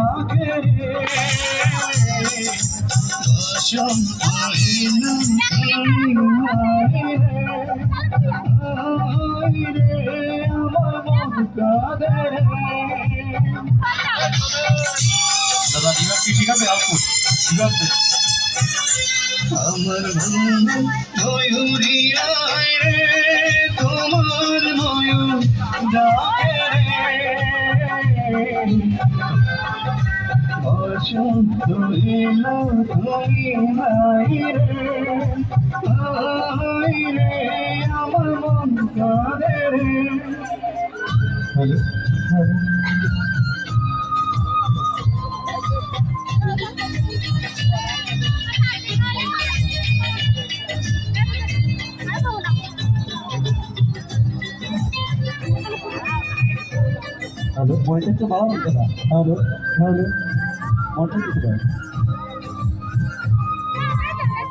ডাকে রে রে আমার মন কাঁদে দাদা রিভার কি ঠিক আছে আউটপুট রিভার আমার মন ময়ূরিয়ায় বসন্ত এলো তুমি নাই রে আই রে আমার মন কাঁদে রে হ্যালো হ্যালো হ্যালো মনিটর তো বাড়ানো হ্যালো হ্যালো মনিটর